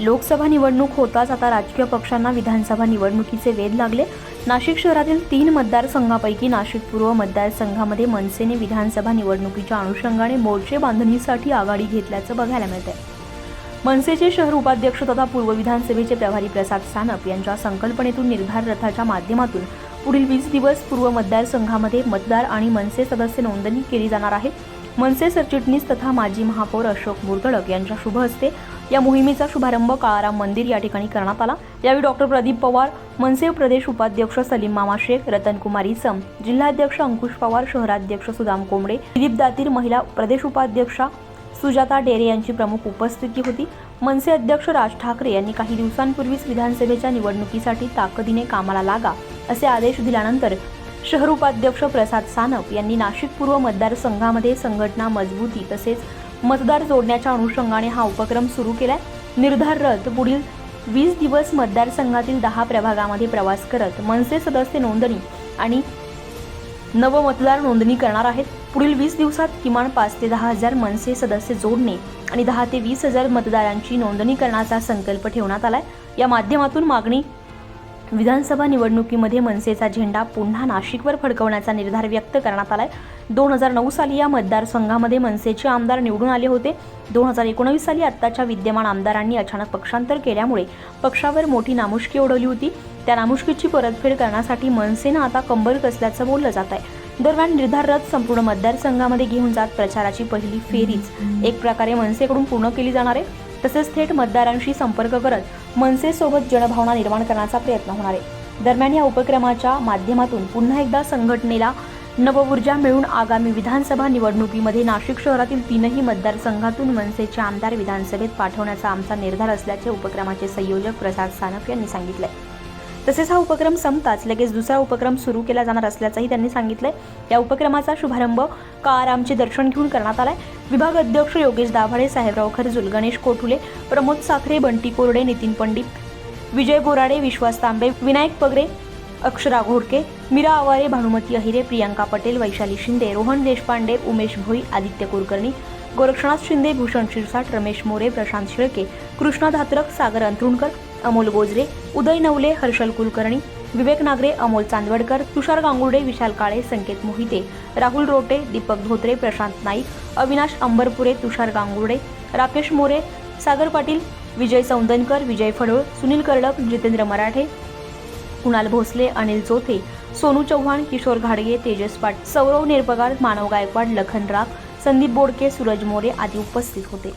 लोकसभा निवडणूक होताच आता राजकीय पक्षांना विधानसभा निवडणुकीचे वेध लागले. नाशिक शहरातील तीन मतदारसंघापैकी नाशिक पूर्व मतदारसंघामध्ये मनसेने विधानसभा निवडणुकीच्या अनुषंगाने मोर्चे बांधणीसाठी आघाडी घेतल्याचं बघायला मिळतंय. मनसेचे शहर उपाध्यक्ष तथा पूर्व विधानसभेचे प्रभारी प्रसाद सानप यांच्या संकल्पनेतून निर्धार रथाच्या माध्यमातून पुढील वीस दिवस पूर्व मतदारसंघामध्ये मतदार आणि मनसे सदस्य नोंदणी केली जाणार आहे. मनसे सरचिटणीस तथा माजी महापौर अशोक मुरगडक यांच्या शुभ हस्ते या मोहिमेचा शुभारंभ काळाराम मंदिर या ठिकाणी करण्यात आला. यावेळी डॉक्टर प्रदीप पवार मनसे प्रदेश उपाध्यक्ष सलीम मामा शेख रतनकुमार इसम जिल्हाध्यक्ष अंकुश पवार शहराध्यक्ष सुदाम कोंबडे दिलीप दातीर महिला प्रदेश उपाध्यक्षा सुजाता डेरे यांची प्रमुख उपस्थिती होती. मनसे अध्यक्ष राज ठाकरे यांनी काही दिवसांपूर्वीच विधानसभेच्या निवडणुकीसाठी ताकदीने कामाला लागा असे आदेश दिल्यानंतर शहर उपाध्यक्ष प्रसाद सानप यांनी नाशिक पूर्व मतदारसंघामध्ये संघटना मजबूती तसेच मतदार जोडण्याच्या अनुषंगाने हा उपक्रम सुरू केलाय. निर्धार रथ पुढील वीस दिवस मतदारसंघातील दहा प्रभागामध्ये प्रवास करत मनसे सदस्य नोंदणी आणि नवमतदार नोंदणी करणार आहेत. पुढील वीस दिवसात किमान पाच ते दहा हजार मनसे सदस्य जोडणे आणि दहा ते वीस हजार मतदारांची नोंदणी करण्याचा संकल्प ठेवण्यात आलाय. या माध्यमातून मागणी विधानसभा निवडणुकीमध्ये मनसेचा झेंडा पुन्हा नाशिकवर फडकवण्याचा निर्धार व्यक्त करण्यात आलाय. दोन हजार नऊ साली या मतदारसंघामध्ये मनसेचे आमदार निवडून आले होते. दोन हजार एकोणवीस साली आत्ताच्या विद्यमान आमदारांनी अचानक पक्षांतर केल्यामुळे पक्षावर मोठी नामुष्की ओढवली होती. त्या नामुष्कीची परतफेड करण्यासाठी मनसेनं आता कंबर कसल्याचं बोललं जात आहे दरम्यान निर्धार रथ संपूर्ण मतदारसंघामध्ये घेऊन जात प्रचाराची पहिली फेरीच एक प्रकारे मनसेकडून पूर्ण केली जाणार आहे. तसेच थेट मतदारांशी संपर्क करत मनसेसोबत जनभावना निर्माण करण्याचा प्रयत्न होणार आहे. दरम्यान या उपक्रमाच्या माध्यमातून पुन्हा एकदा संघटनेला नवऊर्जा मिळून आगामी विधानसभा निवडणुकीमध्ये नाशिक शहरातील तीनही मतदारसंघातून मनसेचे आमदार विधानसभेत पाठवण्याचा आमचा निर्धार असल्याचे उपक्रमाचे संयोजक प्रसाद सानप यांनी सांगितले तसेच हा उपक्रम संपताच. लगेच दुसरा उपक्रम सुरू केला जाणार असल्याचंही त्यांनी सांगितलंय. या उपक्रमाचा शुभारंभ काळारामचे दर्शन घेऊन करण्यात आलाय. विभाग अध्यक्ष योगेश दाभाडे साहेबराव खरजुल गणेश कोठुले प्रमोद साखरे बंटी कोरडे नितीन पंडित विजय बोराडे विश्वास तांबे विनायक पगरे अक्षरा घोडके मीरा आवारे भानुमती अहिरे प्रियांका पटेल वैशाली शिंदे रोहन देशपांडे उमेश भोई आदित्य कुलकर्णी गोरक्षनाथ शिंदे भूषण शिरसाट रमेश मोरे प्रशांत शेळके कृष्णा धात्रक सागर अंथरुणकर अमोल गोजरे उदय नवले हर्षल कुलकर्णी विवेक नागरे अमोल चांदवडकर तुषार गांगुर्डे विशाल काळे संकेत मोहिते राहुल रोटे दीपक धोत्रे प्रशांत नाईक अविनाश अंबरपुरे तुषार गांगुर्डे राकेश मोरे सागर पाटील विजय सौंदनकर विजय फडोळ सुनील कर्डक जितेंद्र मराठे कुणाल भोसले अनिल चोथे सोनू चव्हाण किशोर घाडगे तेजस पाट सौरव निरपगार मानव गायकवाड लखन राग संदीप बोडके सूरज मोरे आदी उपस्थित होते.